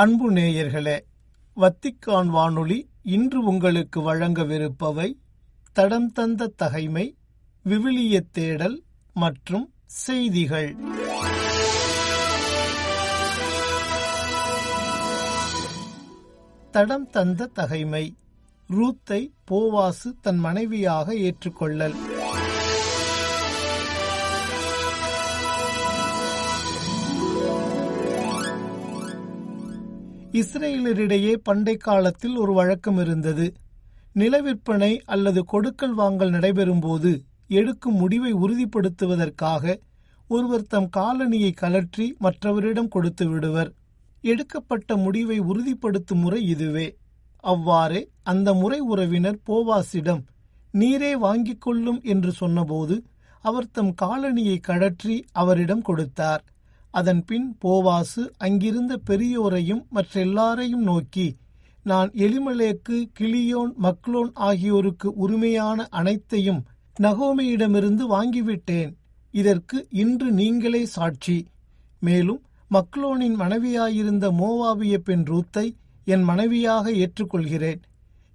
அன்பு நேயர்களே வத்திக்கான் வானொலி இன்று உங்களுக்கு வழங்கவிருப்பவை தடம் தந்த தகைமை விவிலியத் தேடல் மற்றும் செய்திகள். தடம் தந்த தகைமை ரூத்தை போவாசு தன் மனைவியாக ஏற்றுக்கொள்ளல். இஸ்ரேலரிடையே பண்டை காலத்தில் ஒரு வழக்கம் இருந்தது. நிலவிற்பனை அல்லது கொடுக்கல் வாங்கல் நடைபெறும்போது எடுக்கும் முடிவை உறுதிப்படுத்துவதற்காக ஒருவர் தம் காலணியை கலற்றி மற்றவரிடம் கொடுத்து விடுவர். எடுக்கப்பட்ட முடிவை உறுதிப்படுத்தும் முறை இதுவே. அவ்வாறே அந்த முறை உறவினர் போவாசிடம் நீரே வாங்கிக் கொள்ளும் என்று சொன்னபோது அவர் தம் காலணியை கழற்றி அவரிடம் கொடுத்தார். அதன்பின் போவாசு அங்கிருந்த பெரியோரையும் மற்றெல்லாரையும் நோக்கி நான் எலிமலேக்கு கிளியோன் மக்லோன் ஆகியோருக்கு உரிமையான அனைத்தையும் நகோமியிடமிருந்து வாங்கிவிட்டேன். இதற்கு இன்று நீங்களே சாட்சி. மேலும் மக்லோனின் மனைவியாயிருந்த மோவாபிய பெண் ரூத்தை என் மனைவியாக ஏற்றுக்கொள்கிறேன்.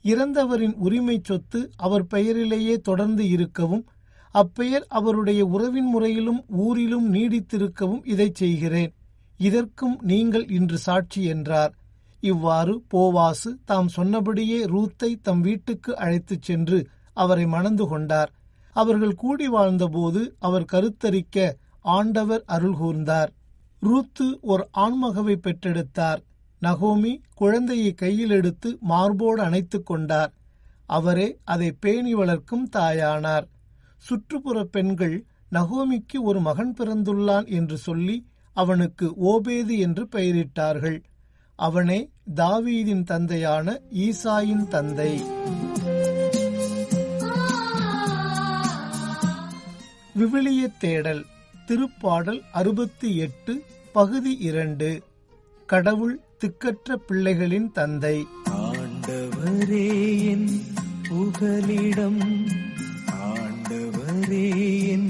இறந்தவரின் உரிமை சொத்து அவர் பெயரிலேயே தொடர்ந்து இருக்கவும் அப்பெயர் அவருடைய உறவின் முறையிலும் ஊரிலும் நீடித்திருக்கவும் இதைச் செய்கிறேன். இதற்கும் நீங்கள் இன்று சாட்சி என்றார். இவ்வாறு போவாசு தாம் சொன்னபடியே ரூத்தை தம் வீட்டுக்கு அழைத்துச் சென்று அவரை மணந்து கொண்டார். அவர்கள் கூடி வாழ்ந்தபோது அவர் கருத்தரிக்க ஆண்டவர் அருள் கூர்ந்தார். ரூத்து ஒரு ஆண்மகவை பெற்றெடுத்தார். நகோமி குழந்தையை கையில் எடுத்து மார்போடு அணைத்துக் கொண்டார். அவரே அதை பேணி வளர்க்கும் தாயானார். சுற்றுப்புற பெண்கள் நகோமிக்கு ஒரு மகன் பிறந்துள்ளான் என்று சொல்லி அவனுக்கு ஓபேது என்று பெயரிட்டார்கள். அவனே தாவீதின் தந்தையான ஈசாயின் தந்தை. விவிலிய தேடல் திருப்பாடல் அறுபத்தி எட்டு பகுதி இரண்டு. கடவுள் திக்கற்ற பிள்ளைகளின் தந்தை. ஆண்டவரே என் புகலிடம் ஆண்டவரே என்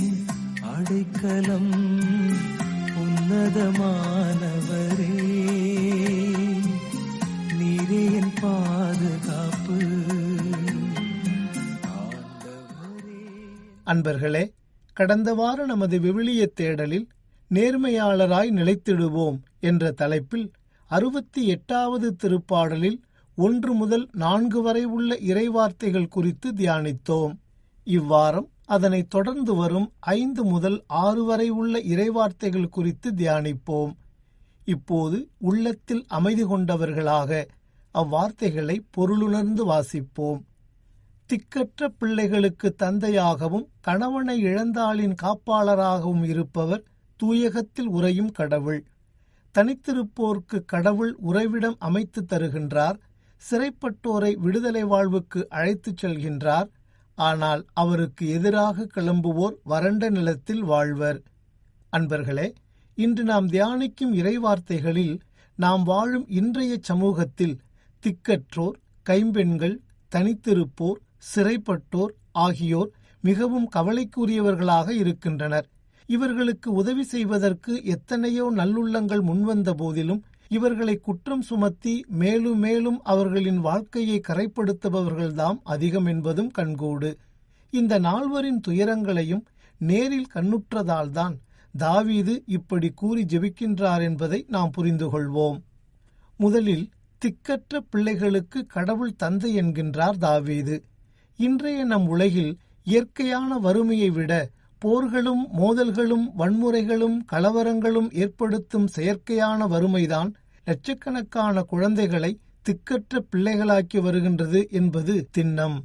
அடைக்கலம் உன்னதமானவரே. நீரே என் பாதுகாப்பு. அன்பர்களே கடந்த வார நமது விவிலிய தேடலில் நேர்மையாளராய் நிலைத்திடுவோம் என்ற தலைப்பில் அறுபத்தி எட்டாவது திருப்பாடலில் ஒன்று முதல் நான்கு வரை உள்ள இறைவார்த்தைகள் குறித்து தியானித்தோம். இவ்வாரம் அதனை தொடர்ந்து வரும் ஐந்து முதல் ஆறு வரை உள்ள இறைவார்த்தைகள் குறித்து தியானிப்போம். இப்போது உள்ளத்தில் அமைதி கொண்டவர்களாக அவ்வார்த்தைகளை பொருளுணர்ந்து வாசிப்போம். திக்கற்ற பிள்ளைகளுக்கு தந்தையாகவும் கணவனை இழந்தாளின் காப்பாளராகவும் இருப்பவர் தூயகத்தில் உறையும் கடவுள். தனித்திருப்போர்க்கு கடவுள் உறைவிடம் அமைத்து தருகின்றார். சிறைப்பட்டோரை விடுதலை வாழ்வுக்கு அழைத்துச் செல்கின்றார். ஆனால் அவருக்கு எதிராக கிளம்புவோர் வறண்ட நிலத்தில் வாழ்வர். அன்பர்களே இன்று நாம் தியானிக்கும் இறைவார்த்தைகளில் நாம் வாழும் இன்றைய சமூகத்தில் திக்கற்றோர் கைம்பெண்கள் தனித்திருப்போர் சிறைப்பட்டோர் ஆகியோர் மிகவும் கவலைக்குரியவர்களாக இருக்கின்றனர். இவர்களுக்கு உதவி செய்வதற்கு எத்தனையோ நல்லுள்ளங்கள் முன்வந்த போதிலும் இவர்களை குற்றம் சுமத்தி மேலும் மேலும் அவர்களின் வாழ்க்கையை கரைப்படுத்துபவர்கள்தாம் அதிகம் என்பதும் கண்கூடு. இந்த நால்வரின் துயரங்களையும் நேரில் கண்ணுற்றதால்தான் தாவீது இப்படி கூறி ஜெபிக்கின்றார் என்பதை நாம் புரிந்து கொள்வோம். முதலில் திக்கற்ற பிள்ளைகளுக்கு கடவுள் தந்தை என்கின்றார் தாவீது. இன்றைய நம் உலகில் இயற்கையான வறுமையை விட போர்களும் மோதல்களும் வன்முறைகளும் கலவரங்களும் ஏற்படுத்தும் செயற்கையான வறுமைதான் லட்சக்கணக்கான குழந்தைகளை திக்கற்ற பிள்ளைகளாக்கி வருகின்றது என்பது திண்ணம்.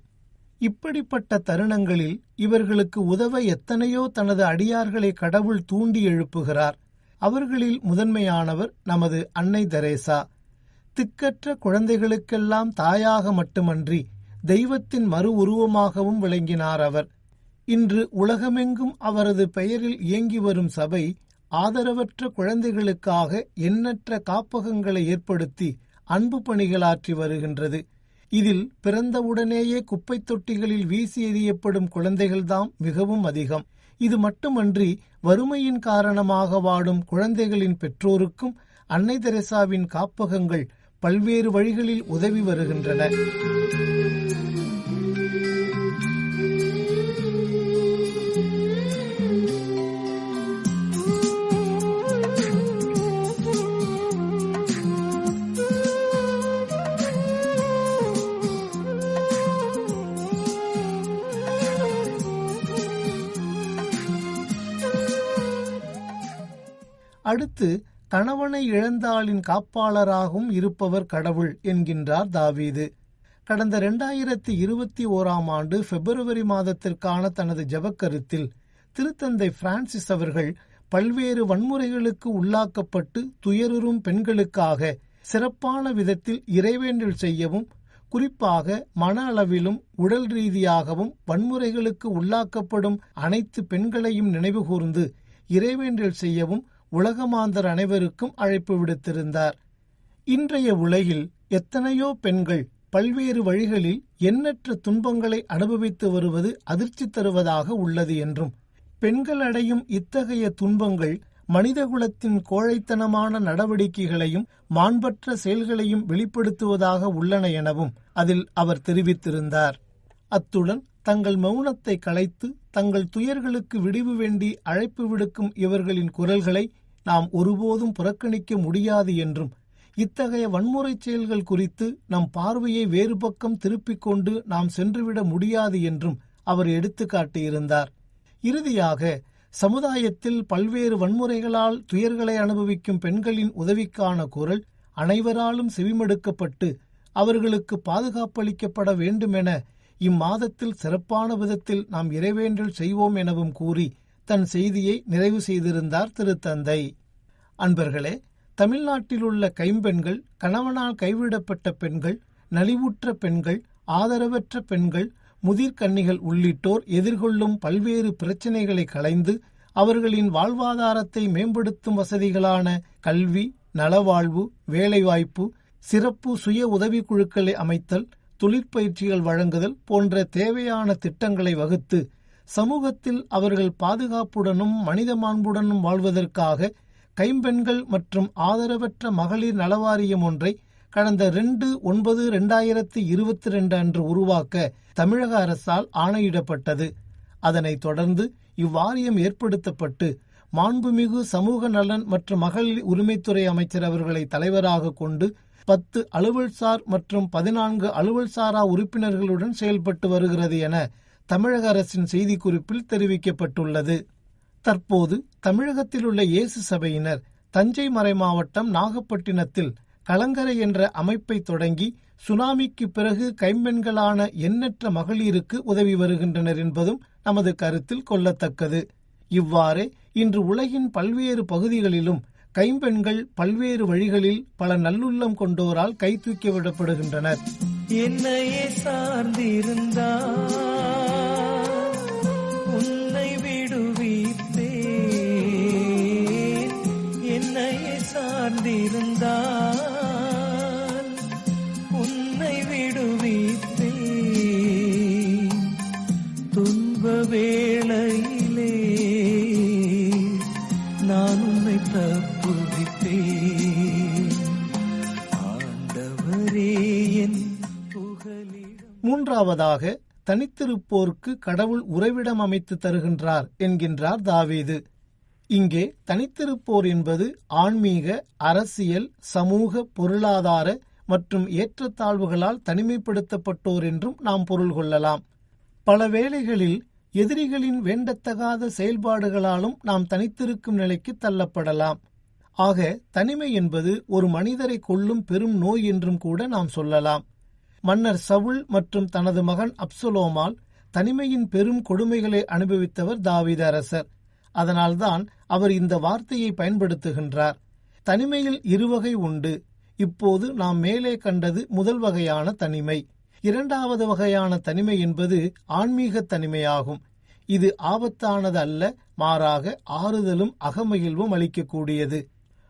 இப்படிப்பட்ட தருணங்களில் இவர்களுக்கு உதவ எத்தனையோ தனது அடியார்களை கடவுள் தூண்டி எழுப்புகிறார். அவர்களில் முதன்மையானவர் நமது அன்னை தெரேசா. திக்கற்ற குழந்தைகளுக்கெல்லாம் தாயாக மட்டுமன்றி தெய்வத்தின் மறு உருவமாகவும் விளங்கினார் அவர். இன்று உலகமெங்கும் அவரது பெயரில் இயங்கி வரும் சபை ஆதரவற்ற குழந்தைகளுக்காக எண்ணற்ற காப்பகங்களை ஏற்படுத்தி அன்பு பணிகளாற்றி வருகின்றது. இதில் பிறந்தவுடனேயே குப்பைத் தொட்டிகளில் வீசி எறியப்படும் குழந்தைகள்தாம் மிகவும் அதிகம். இது மட்டுமன்றி வறுமையின் காரணமாக வாடும் குழந்தைகளின் பெற்றோருக்கும் அன்னை தெரசாவின் காப்பகங்கள் பல்வேறு வழிகளில் உதவி வருகின்றன. அடுத்து கணவனை இழந்தாளின் காப்பாளராகவும் இருப்பவர் கடவுள் என்கின்றார் தாவீது. கடந்த இரண்டாயிரத்தி இருபத்தி ஓராம் ஆண்டு பிப்ரவரி மாதத்திற்கான தனது ஜபக்கருத்தில் திருத்தந்தை பிரான்சிஸ் அவர்கள் பல்வேறு வன்முறைகளுக்கு உள்ளாக்கப்பட்டு துயருறும் பெண்களுக்காக சிறப்பான விதத்தில் இறைவேண்டல் செய்யவும் குறிப்பாக மன அளவிலும் உடல் ரீதியாகவும் வன்முறைகளுக்கு உள்ளாக்கப்படும் அனைத்து பெண்களையும் நினைவுகூர்ந்து இறைவேண்டல் செய்யவும் உலகமாந்தர் அனைவருக்கும் அழைப்பு விடுத்திருந்தார். இன்றைய உலகில் எத்தனையோ பெண்கள் பல்வேறு வழிகளில் எண்ணற்ற துன்பங்களை அனுபவித்து வருவது அதிர்ச்சி தருவதாக உள்ளது என்றும் பெண்கள் அடையும் இத்தகைய துன்பங்கள் மனிதகுலத்தின் கோழைத்தனமான நடவடிக்கைகளையும் மாண்பற்ற செயல்களையும் வெளிப்படுத்துவதாக உள்ளன எனவும் அதில் அவர் தெரிவித்திருந்தார். அத்துடன் தங்கள் மௌனத்தை கலைத்து தங்கள் துயர்களுக்கு விடிவு வேண்டி அழைப்பு விடுக்கும் இவர்களின் குரல்களை நாம் ஒருபோதும் புறக்கணிக்க முடியாது என்றும் இத்தகைய வன்முறைச் செயல்கள் குறித்து நம் பார்வையை வேறு பக்கம் திருப்பிக் கொண்டு நாம் சென்றுவிட முடியாது என்றும் அவர் எடுத்துக்காட்டியிருந்தார் இறுதியாக சமுதாயத்தில் பல்வேறு வன்முறைகளால் துயர்களை அனுபவிக்கும் பெண்களின் உதவிக்கான குரல் அனைவராலும் செவிமடுக்கப்பட்டு அவர்களுக்கு பாதுகாப்பளிக்கப்பட வேண்டுமென இம்மாதத்தில் சிறப்பான விதத்தில் நாம் இறைவேண்டல் செய்வோம் எனவும் கூறி தன் செய்தியை நிறைவு செய்திருந்தார் திருத்தந்தை. அன்பர்களே தமிழ்நாட்டில் உள்ள கைம்பெண்கள் கணவனால் கைவிடப்பட்ட பெண்கள் நலிவுற்ற பெண்கள் ஆதரவற்ற பெண்கள் முதிர்கன்னிகள் உள்ளிட்டோர் எதிர்கொள்ளும் பல்வேறு பிரச்சினைகளை களைந்து அவர்களின் வாழ்வாதாரத்தை மேம்படுத்தும் வசதிகளான கல்வி நலவாழ்வு வேலைவாய்ப்பு சிறப்பு சுய உதவிக்குழுக்களை அமைத்தல் தொழிற்பயிற்சிகள் வழங்குதல் போன்ற தேவையான திட்டங்களை வகுத்து சமூகத்தில் அவர்கள் பாதுகாப்புடனும் மனித மாண்புடனும் வாழ்வதற்காக கைம்பெண்கள் மற்றும் ஆதரவற்ற மகளிர் நலவாரியம் ஒன்றை கடந்த ரெண்டு ஒன்பது ரெண்டாயிரத்தி இருபத்தி ரெண்டு அன்று உருவாக்க தமிழக அரசால் ஆணையிடப்பட்டது. அதனைத் தொடர்ந்து இவ்வாரியம் ஏற்படுத்தப்பட்டு மாண்புமிகு சமூக நலன் மற்றும் மகளிர் உரிமைத்துறை அமைச்சர் அவர்களை தலைவராக கொண்டு பத்து அலுவல்சார் மற்றும் பதினான்கு அலுவல்சாரா உறுப்பினர்களுடன் செயல்பட்டு வருகிறது என தமிழக அரசின் செய்திக்குறிப்பில் தெரிவிக்கப்பட்டுள்ளது. தற்போது தமிழகத்தில் உள்ள இயேசு சபையினர் தஞ்சை மறை மாவட்டம் நாகப்பட்டினத்தில் கலங்கரை என்ற அமைப்பை தொடங்கி சுனாமிக்கு பிறகு கைம்பெண்களான எண்ணற்ற மகளிருக்கு உதவி வருகின்றனர் என்பதும் நமது கருத்தில் கொள்ளத்தக்கது. இவ்வாறே இன்று உலகின் பல்வேறு பகுதிகளிலும் கைம்பெண்கள் பல்வேறு வழிகளில் பல நல்லுள்ளம் கொண்டோரால் கை தூக்கி விடப்படுகின்றனர். என்னையே சார்ந்திருந்தார். என்னையே சார்ந்திருந்தா உன்னை விடுவித்தே துன்ப வேளையிலே நான் உன்னை தப்புவிப்பேன் ஆண்டவரே என் புகழிடம். மூன்றாவதாக தனித்திருப்போருக்கு கடவுள் உறைவிடம் அமைத்து தருகின்றார் என்கின்றார் தாவீது. இங்கே தனித்திருப்போர் என்பது ஆன்மீக அரசியல் சமூக பொருளாதார மற்றும் ஏற்றத்தாழ்வுகளால் தனிமைப்படுத்தப்பட்டோர் என்றும் நாம் பொருள் கொள்ளலாம். பல வேளைகளில் எதிரிகளின் வேண்டத்தகாத செயல்பாடுகளாலும் நாம் தனித்திருக்கும் நிலைக்கு தள்ளப்படலாம். ஆக தனிமை என்பது ஒரு மனிதரை கொல்லும் பெரும் நோய் என்றும் கூட நாம் சொல்லலாம். மன்னர் சவுல் மற்றும் தனது மகன் அப்சலோமால் தனிமையின் பெரும் கொடுமைகளை அனுபவித்தவர் தாவீத அரசர். அதனால்தான் அவர் இந்த வார்த்தையை பயன்படுத்துகின்றார். தனிமையில் இருவகை உண்டு. இப்போது நாம் மேலே கண்டது முதல் வகையான தனிமை. இரண்டாவது வகையான தனிமை என்பது ஆன்மீக தனிமையாகும். இது ஆபத்தானது அல்ல மாறாக ஆறுதலும் அகமகிழ்வும் அளிக்கக்கூடியது.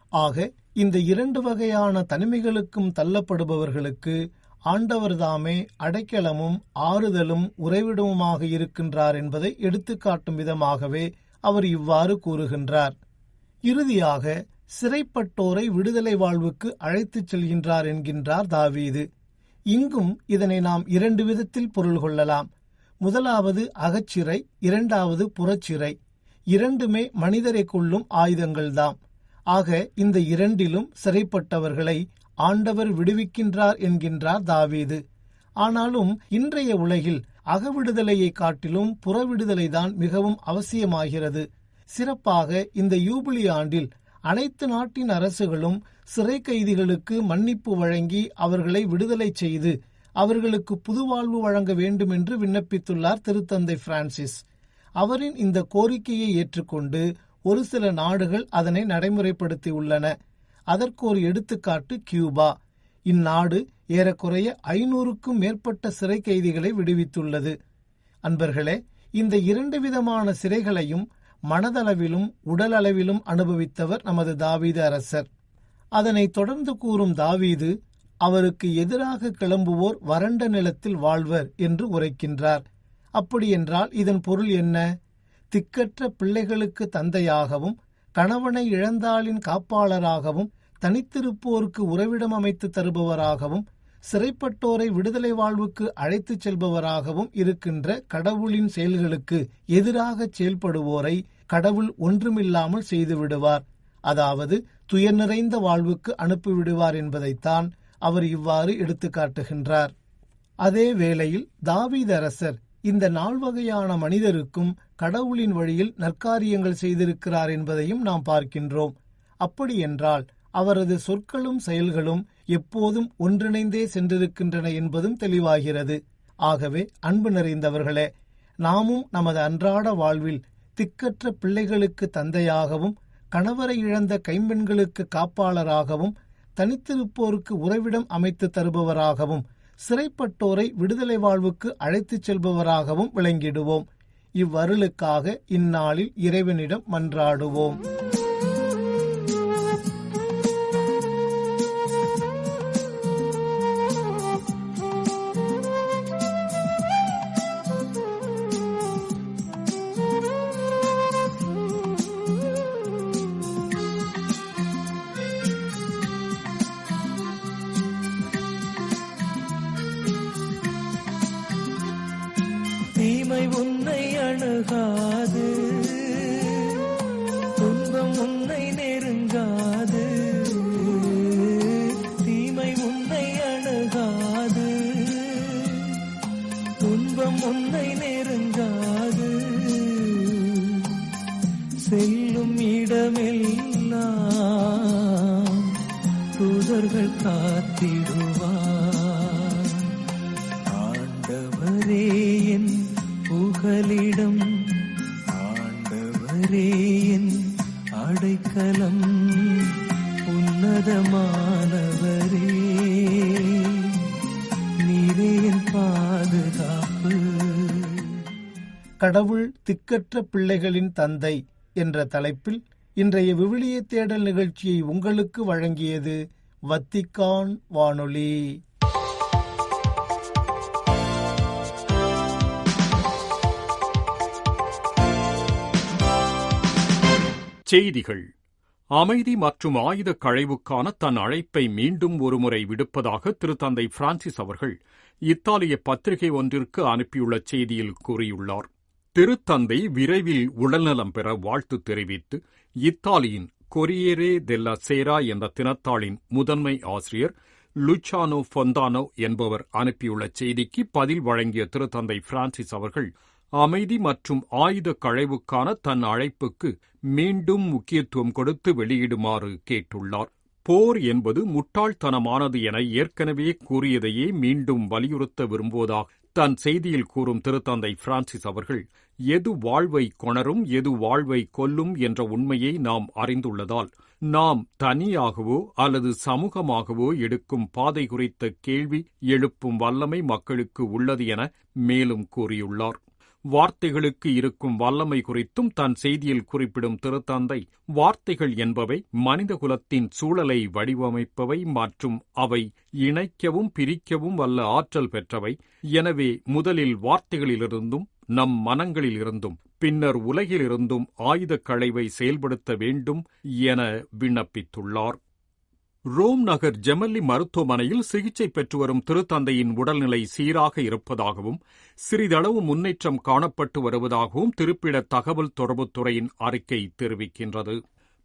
ஆக இந்த இரண்டு வகையான தனிமைகளுக்கும் தள்ளப்படுபவர்களுக்கு ஆண்டவர்தாமே அடைக்கலமும் ஆறுதலும் உறைவிடமுமாக இருக்கின்றார் என்பதை எடுத்துக்காட்டும் விதமாகவே அவர் இவ்வாறு கூறுகின்றார். இறுதியாக சிறைப்பட்டோரை விடுதலை வாழ்வுக்கு அழைத்துச் செல்கின்றார் என்கின்றார் தாவீது. இங்கும் இதனை நாம் இரண்டு விதத்தில் பொருள் கொள்ளலாம். முதலாவது அகச்சிறை இரண்டாவது புறச்சிறை. இரண்டுமே மனிதரை கொள்ளும் ஆயுதங்கள்தாம். ஆக இந்த இரண்டிலும் சிறைப்பட்டவர்களை ஆண்டவர் விடுவிக்கின்றார் என்கின்றார் தாவீது. ஆனாலும் இன்றைய உலகில் அகவிடுதலையை காட்டிலும் புறவிடுதலைதான் மிகவும் அவசியமாகிறது. சிறப்பாக இந்த யூபிலி ஆண்டில் அனைத்து நாட்டின் அரசுகளும் சிறை கைதிகளுக்கு மன்னிப்பு வழங்கி அவர்களை விடுதலை செய்து அவர்களுக்கு புதுவாழ்வு வழங்க வேண்டும் என்று விண்ணப்பித்துள்ளார் திருத்தந்தை பிரான்சிஸ். அவரின் இந்த கோரிக்கையை ஏற்றுக்கொண்டு ஒரு சில நாடுகள் அதனை நடைமுறைப்படுத்தியுள்ளன. அதற்கு ஒரு எடுத்துக்காட்டு கியூபா. இந்நாடு ஏறக்குறைய ஐநூறுக்கும் மேற்பட்ட சிறை கைதிகளை விடுவித்துள்ளது. அன்பர்களே இந்த இரண்டு விதமான சிறைகளையும் மனதளவிலும் உடலளவிலும் அனுபவித்தவர் நமது தாவீது அரசர். அதனை தொடர்ந்து கூறும் தாவீது அவருக்கு எதிராக கிளம்புவோர் வறண்ட நிலத்தில் வாழ்வர் என்று உரைக்கின்றார். அப்படியென்றால் இதன் பொருள் என்ன? திக்கற்ற பிள்ளைகளுக்கு தந்தையாகவும் கணவனை இழந்தாளின் காப்பாளராகவும் தனித்திருப்போருக்கு உறவிடம் அமைத்து தருபவராகவும் சிறைப்பட்டோரை விடுதலை வாழ்வுக்கு அழைத்துச் செல்பவராகவும் இருக்கின்ற கடவுளின் செயல்களுக்கு எதிராக செயல்படுவோரை கடவுள் ஒன்றுமில்லாமல் செய்துவிடுவார். அதாவது துயர் நிறைந்த வாழ்வுக்கு அனுப்பிவிடுவார் என்பதைத்தான் அவர் இவ்வாறு எடுத்துக்காட்டுகின்றார். அதே வேளையில் தாவீதரசர் இந்த நால்வகையான மனிதருக்கும் கடவுளின் வழியில் நற்காரியங்கள் செய்திருக்கிறார் என்பதையும் நாம் பார்க்கின்றோம். அப்படியென்றால் அவரது சொற்களும் செயல்களும் எப்போதும் ஒன்றிணைந்தே சென்றிருக்கின்றன என்பதும் தெளிவாகிறது. ஆகவே அன்பு நிறைந்தவர்களே நாமும் நமது அன்றாட வாழ்வில் திக்கற்ற பிள்ளைகளுக்கு தந்தையாகவும் கணவரை இழந்த கைம்பெண்களுக்கு காப்பாளராகவும் தனித்திருப்போருக்கு உறைவிடம் அமைத்து தருபவராகவும் சிறைப்பட்டோரை விடுதலை வாழ்வுக்கு அழைத்துச் செல்பவராகவும் விளங்கிடுவோம். இவ்வருளுக்காக இந்நாளில் இறைவனிடம் மன்றாடுவோம். கடவுள் திக்கற்ற பிள்ளைகளின் தந்தை என்ற தலைப்பில் இன்றைய விவிலிய தேடல் நிகழ்ச்சியை உங்களுக்கு வழங்கியது வத்திக்கான் வானொலி. செய்திகள். அமைதி மற்றும் ஆயுத களைவுக்கான தன் அழைப்பை மீண்டும் ஒருமுறை விடுப்பதாக திருத்தந்தை பிரான்சிஸ் அவர்கள் இத்தாலிய பத்திரிகை ஒன்றிற்கு அனுப்பியுள்ள செய்தியில் கூறியுள்ளார். திருத்தந்தை விரைவில் உடல்நலம் பெற வாழ்த்து தெரிவித்து இத்தாலியின் கொரியரே தெல்லா சேரா என்ற தினத்தாளின் முதன்மை ஆசிரியர் லுச்சானோ ஃபொந்தானோ என்பவர் அனுப்பியுள்ள செய்திக்கு பதில் வழங்கிய திருத்தந்தை பிரான்சிஸ் அவர்கள் அமைதி மற்றும் ஆயுத களைவுக்கான தன் அழைப்புக்கு மீண்டும் முக்கியத்துவம் கொடுத்து வெளியிடுமாறு கேட்டுள்ளார். போர் என்பது முட்டாள்தனமானது என ஏற்கனவே கூறியதையே மீண்டும் வலியுறுத்த விரும்புவதாக தன் செய்தியில் கூறும் திருத்தந்தை பிரான்சிஸ் அவர்கள் எது வாழ்வை கொணரும் எது வாழ்வை கொல்லும் என்ற உண்மையை நாம் அறிந்துள்ளதால் நாம் தனியாகவோ அல்லது சமூகமாகவோ எடுக்கும் பாதை குறித்த கேள்வி எழுப்பும் வல்லமை மக்களுக்கு உள்ளது என மேலும் கூறியுள்ளார். வார்த்தைகளுக்கு இருக்கும் வல்லமை குறித்தும் தன் செய்தியில் குறிப்பிடும் திருத்தந்தை. வார்த்தைகள் என்பவை மனிதகுலத்தின் சூழலை வடிவமைப்பவை மற்றும் அவை இணைக்கவும் பிரிக்கவும் வல்ல ஆற்றல் பெற்றவை. எனவே முதலில் வார்த்தைகளிலிருந்தும் நம் மனங்களிலிருந்தும் பின்னர் உலகிலிருந்தும் ஆயுதக் களைவை செயல்படுத்த வேண்டும் என விண்ணப்பித்துள்ளார். ரோம் நகர் ஜெமல்லி மருத்துவமனையில் சிகிச்சை பெற்று வரும் திருத்தந்தையின் உடல்நிலை சீராக இருப்பதாகவும் சிறிதளவு முன்னேற்றம் காணப்பட்டு வருவதாகவும் திருப்பிட தகவல் தொடர்புத்துறையின் அறிக்கை தெரிவிக்கின்றது.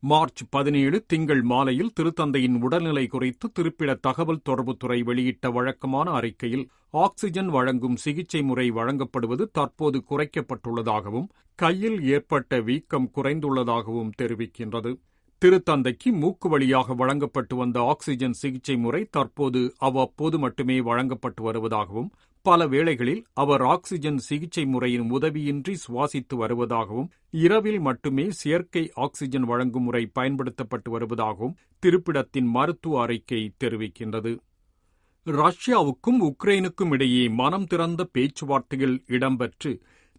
மார்ச் பதினேழு திங்கள் மாலையில் திருத்தந்தையின் உடல்நிலை குறித்து திருப்பிட தகவல் தொடர்புத்துறை வெளியிட்ட வழக்கமான அறிக்கையில் ஆக்ஸிஜன் வழங்கும் சிகிச்சை முறை வழங்கப்படுவது தற்போது குறைக்கப்பட்டுள்ளதாகவும் கையில் ஏற்பட்ட வீக்கம் குறைந்துள்ளதாகவும் தெரிவிக்கின்றது. திருத்தந்தைக்கு மூக்கு வழியாக வழங்கப்பட்டு வந்த ஆக்ஸிஜன் சிகிச்சை முறை தற்போது அவ்வப்போது மட்டுமே வழங்கப்பட்டு வருவதாகவும் பல வேளைகளில் அவர் ஆக்ஸிஜன் சிகிச்சை முறையின் உதவியின்றி சுவாசித்து வருவதாகவும் இரவில் மட்டுமே செயற்கை ஆக்ஸிஜன் வழங்கும் முறை பயன்படுத்தப்பட்டு வருவதாகவும் திருப்பிடத்தின் மருத்துவ அறிக்கை தெரிவிக்கின்றது. ரஷ்யாவுக்கும் உக்ரைனுக்கும் இடையே மனம் திறந்த பேச்சுவார்த்தைகள் இடம்பெற்று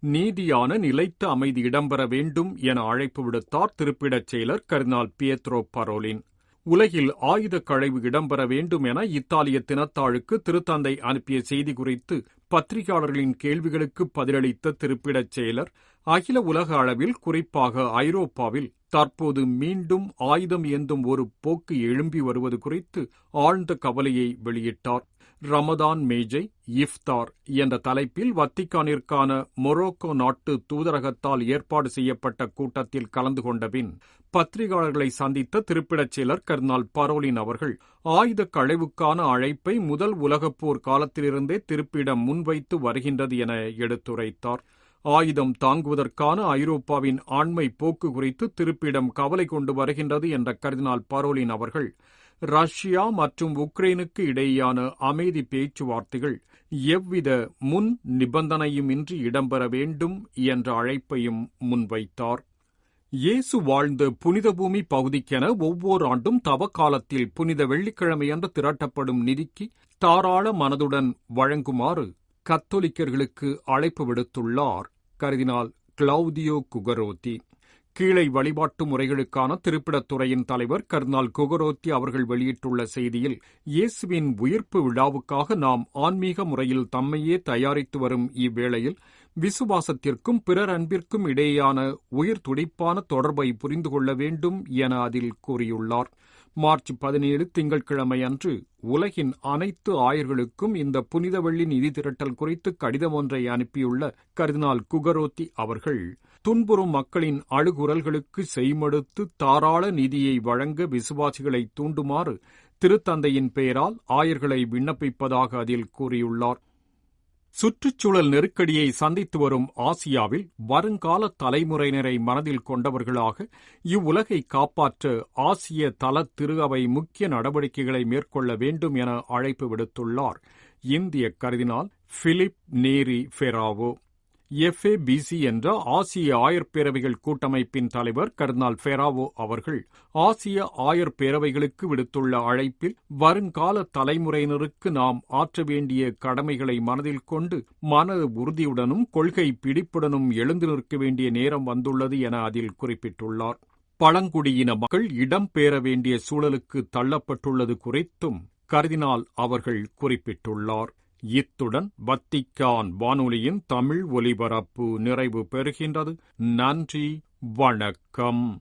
நீதியான நிலைத்த அமைதி இடம்பெற வேண்டும் என அழைப்பு விடுத்தார் திருப்பிடச் செயலர் கர்னால் பியத்ரோ பரோலின். உலகில் ஆயுத கழிவு இடம்பெற வேண்டும் என இத்தாலிய தினத்தாளுக்கு திருத்தந்தை அனுப்பிய செய்தி குறித்து பத்திரிகையாளர்களின் கேள்விகளுக்கு பதிலளித்த திருப்பிடச் செயலர் அகில உலக அளவில் குறிப்பாக ஐரோப்பாவில் தற்போது மீண்டும் ஆயுதம் ஏந்தும் ஒரு போக்கு எழும்பி வருவது குறித்து ஆழ்ந்த கவலையை வெளியிட்டார். ரமதான் மேஜை இஃப்தார் என்ற தலைப்பில் வத்திக்கானிற்கான மொரோக்கோ நாட்டு தூதரகத்தால் ஏற்பாடு செய்யப்பட்ட கூட்டத்தில் கலந்து கொண்ட பின் பத்திரிகையாளர்களை சந்தித்த திருப்பிடச் செயலர் கர்னால் பரோலின் அவர்கள் ஆயுத களைவுக்கான அழைப்பை முதல் உலகப் போர் காலத்திலிருந்தே திருப்பிடம் முன்வைத்து வருகின்றது என எடுத்துரைத்தார். ஆயுதம் தாங்குவதற்கான ஐரோப்பாவின் ஆண்மை போக்கு குறித்து திருப்பிடம் கவலை கொண்டு வருகின்றது என்ற கர்தினால் பரோலின் அவர்கள் ரஷ்யா மற்றும் உக்ரைனுக்கு இடையேயான அமைதி பேச்சுவார்த்தைகள் எவ்வித முன் நிபந்தனையுமின்றி இடம்பெற வேண்டும் என்ற அழைப்பையும் முன்வைத்தார். இயேசு வாழ்ந்த புனித பூமி பகுதிக்கென ஒவ்வொரு ஆண்டும் தவக்காலத்தில் புனித வெள்ளிக்கிழமையன்று திரட்டப்படும் நிதிக்கு தாராள மனதுடன் வழங்குமாறு கத்தோலிக்கர்களுக்கு அழைப்பு விடுத்துள்ளார். கருதினால் கிளவுதியோ குகரோத்தி கீழை வழிபாட்டு முறைகளுக்கான திருப்பிடத்துறையின் தலைவர் கர்னால் குகரோத்தி அவர்கள் வெளியிட்டுள்ள செய்தியில் இயேசுவின் உயிர்ப்பு விழாவுக்காக நாம் ஆன்மீக முறையில் தம்மையே தயாரித்து வரும் இவ்வேளையில் விசுவாசத்திற்கும் பிறர் அன்பிற்கும் இடையேயான உயிர் துடிப்பான தொடர்பை புரிந்து கொள்ள வேண்டும் என அதில் கூறியுள்ளார். மார்ச் பதினேழு திங்கட்கிழமை அன்று உலகின் அனைத்து ஆயர்களுக்கும் இந்த புனிதவெள்ளி நிதி திரட்டல் குறித்து கடிதம் ஒன்றை அனுப்பியுள்ள கர்தினால் குகரோத்தி அவர்கள் துன்புறும் மக்களின் அழுகுரல்களுக்கு செய்மடுத்து தாராள நிதியை வழங்க விசுவாசிகளை தூண்டுமாறு திருத்தந்தையின் பெயரால் ஆயர்களை விண்ணப்பிப்பதாக அதில் கூறியுள்ளார். சுற்றுச்சூழல் நெருக்கடியை சந்தித்து வரும் ஆசியாவில் வருங்கால தலைமுறையினரை மனதில் கொண்டவர்களாக இவ்வுலகை காப்பாற்ற ஆசிய தல திரு அவை முக்கிய நடவடிக்கைகளை மேற்கொள்ள வேண்டும் என அழைப்பு விடுத்துள்ளார். இந்திய கருதினால் பிலிப் நேரி ஃபெராவோ. எஃப்ஏபிசி என்ற ஆசிய ஆயர் பேரவைகள் கூட்டமைப்பின் தலைவர் கர்னால் ஃபெராவோ அவர்கள் ஆசிய ஆயர் பேரவைகளுக்கு விடுத்துள்ள அழைப்பில் வருங்கால தலைமுறையினருக்கு நாம் ஆற்ற வேண்டிய கடமைகளை மனதில் கொண்டு மன உறுதியுடனும் கொள்கை பிடிப்புடனும் எழுந்து நிற்க வேண்டிய நேரம் வந்துள்ளது என அதில் குறிப்பிட்டுள்ளார். பழங்குடியின மக்கள் இடம்பெற வேண்டிய சூழலுக்கு தள்ளப்பட்டுள்ளது குறித்தும் கருதினால் அவர்கள் குறிப்பிட்டுள்ளார். இத்துடன் வத்திக்கான் வானொலியின் தமிழ் ஒலிபரப்பு நிறைவு பெறுகின்றது. நன்றி வணக்கம்.